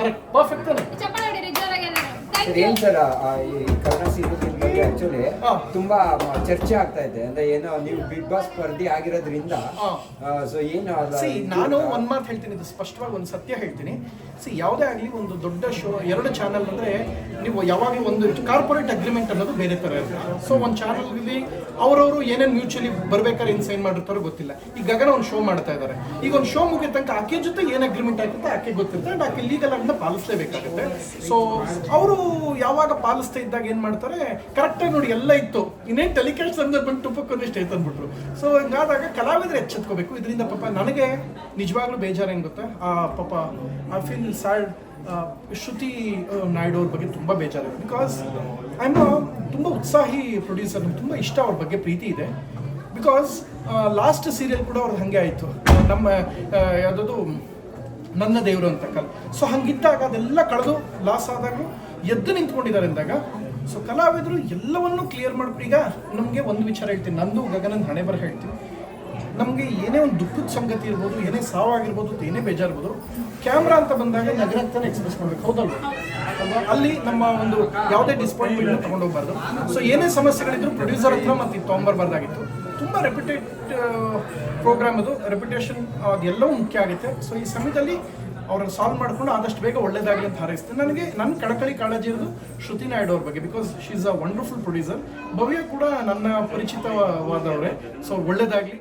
Cara, qual foi ಏನ್ sir ಈ Kannada serial ಬಗ್ಗೆ ಆಕ್ಚುಲಿ. ತುಂಬಾ ಚರ್ಚೆ ಆಗ್ತಾ ಇದೆ. ಅಂದ್ರೆ ಏನೋ ನೀವು ಬಿಗ್ ಬಾಸ್ ಸ್ಪರ್ಧಿ ಆಗಿರೋದ್ರಿಂದ. ಸೊ ಏನು ನಾನು ಒಂದ್ ಮಾತು ಹೇಳ್ತೀನಿ ಇದು ಸ್ಪಷ್ಟವಾಗಿ ಒಂದು ಸತ್ಯ ಹೇಳ್ತೀನಿ. ಸಿ ಯಾವುದೇ ಆಗಲಿ ಒಂದು ದೊಡ್ಡ ಶೋ ಎರಡು ಚಾನಲ್ ಅಂದ್ರೆ ನೀವು ಯಾವಾಗಲೂ ಒಂದು ಕಾರ್ಪೊರೇಟ್ ಅಗ್ರಿಮೆಂಟ್ ಅನ್ನೋದು ಬೇರೆ ತರ ಇರುತ್ತೆ. ಸೊ ಒಂದು ಚಾನಲ್ನಲ್ಲಿ ಅವರವರು ಏನೇನು ಮ್ಯೂಚುವಲಿ ಬರ್ಬೇಕಾದ್ರೆ ಏನು ಸೈನ್ ಮಾಡಿರ್ತಾರೋ ಗೊತ್ತಿಲ್ಲ. ಈಗ ಗಗನ ಒಂದು ಶೋ ಮಾಡ್ತಾ ಇದ್ದಾರೆ ಈಗ ಒಂದು ಶೋ ಮುಗಿದ ತನಕ ಆಕೆ ಜೊತೆ ಏನು ಅಗ್ರಿಮೆಂಟ್ ಆಗುತ್ತೆ ಆಕೆ ಗೊತ್ತಿರುತ್ತೆ ಅಂಡ್ ಆಕೆ ಲೀಗಲ್ ಅದನ್ನ ಪಾಲಿಸಲೇಬೇಕಾಗುತ್ತೆ. ಸೊ ಅವರು ಯಾವಾಗ ಪಾಲಿಸ್ತಾ ಇದ್ದಾಗ ಏನು ಮಾಡ್ತಾರೆ? ಕರೆಕ್ಟಾಗಿ ನೋಡಿ ಎಲ್ಲ ಇತ್ತು. ಇನ್ನೇನು ಟೆಲಿಕಾಸ್ಟ್ ಅಂದ್ರೆ ಬಂದು ತುಪ್ಪಕ್ಕೊಂದು ಇಷ್ಟ ಐತೆ ಅಂದ್ಬಿಟ್ರು ಸೊ ಹಿಂಗಾದಾಗ ಕಲಾವಿದರು ಎಚ್ಚೆತ್ಕೋಬೇಕು. ಇದರಿಂದ ಪಾಪ ನನಗೆ ನಿಜವಾಗ್ಲೂ ಬೇಜಾರು ಏನು ಗೊತ್ತಾ? ಆ ಪಾಪ I feel sad Shruti Naidu ಅವ್ರ ಬಗ್ಗೆ ತುಂಬ ಬೇಜಾರು ಬಿಕಾಸ್ ಐ ಆಮ್ ತುಂಬ ಉತ್ಸಾಹಿ ಪ್ರೊಡ್ಯೂಸರ್ ತುಂಬಾ ತುಂಬ ಇಷ್ಟ ಅವ್ರ ಬಗ್ಗೆ ಪ್ರೀತಿ ಇದೆ. ಬಿಕಾಸ್ ಲಾಸ್ಟ್ ಸೀರಿಯಲ್ ಕೂಡ ಅವ್ರದ್ದು ಹಾಗೆ ಆಯಿತು. ನಮ್ಮ ಯಾವುದದು, ನನ್ನ ದೇವರು ಅಂತ ಕಲ್. ಸೊ ಹಂಗಿದ್ದಾಗ ಅದೆಲ್ಲ ಕಳೆದು ಲಾಸ್ ಆದಾಗ ಎದ್ದು ನಿಂತ್ಕೊಂಡಿದ್ದಾರೆ ಅಂದಾಗ ಸೊ ಕಲಾವಿದರು ಎಲ್ಲವನ್ನೂ ಕ್ಲಿಯರ್ ಮಾಡ್ಬಿಟ್ಟು ಈಗ ನಮಗೆ ಒಂದು ವಿಚಾರ ಹೇಳ್ತೀನಿ. ನಂದು ಗಗನನ್ ಹಣೆ ಬರ ಹೇಳ್ತೀನಿ. ನಮಗೆ ಏನೇ ಒಂದು ದುಃಖದ ಸಂಗತಿ ಇರ್ಬೋದು, ಏನೇ ಸಾವಾಗಿರ್ಬೋದು ಏನೇ ಬೇಜಾರ್ಬೋದು ಕ್ಯಾಮ್ರಾ ಅಂತ ಬಂದಾಗ ನಗರಂತಾನೆ ಎಕ್ಸ್ಪ್ರೆಸ್ ಮಾಡ್ಬೇಕು. ಹೌದಲ್ವ? ಅಲ್ಲಿ ನಮ್ಮ ಒಂದು ಯಾವುದೇ ಡಿಸ್ಪಾಯಿಂಟ್ಮೆಂಟ್ ತಗೊಂಡೋಗ್ಬಾರ್ದು. ಸೊ ಏನೇ ಸಮಸ್ಯೆಗಳಿದ್ರು ಪ್ರೊಡ್ಯೂಸರ್ ಹತ್ರ ಮತ್ತೆ ತೊಗೊಂಬರ್ಬಾರ್ದಾಗಿತ್ತು ತುಂಬ ರೆಪ್ಯುಟೇಟ್ ಪ್ರೋಗ್ರಾಮ್ ಅದು. ರೆಪ್ಯುಟೇಷನ್ ಅದೆಲ್ಲವೂ ಮುಖ್ಯ ಆಗುತ್ತೆ. ಸೊ ಈ ಸಮಯದಲ್ಲಿ ಅವ್ರನ್ನ ಸಾಲ್ವ್ ಮಾಡ್ಕೊಂಡು ಆದಷ್ಟು ಬೇಗ ಒಳ್ಳೇದಾಗಲಿ ಅಂತ ಹಾರೈಸ್ತೀನಿ. ನನಗೆ ನನ್ನ ಕಡಕಳಿ ಕಾಳಜಿ ಇರೋದು ಶ್ರುತಿ ನಾಯ್ಡು ಅವ್ರ ಬಗ್ಗೆ because she is a wonderful producer Bhavya ಕೂಡ ನನ್ನ ಪರಿಚಿತವಾದವರೇ. ಸೊ ಒಳ್ಳೇದಾಗಲಿ.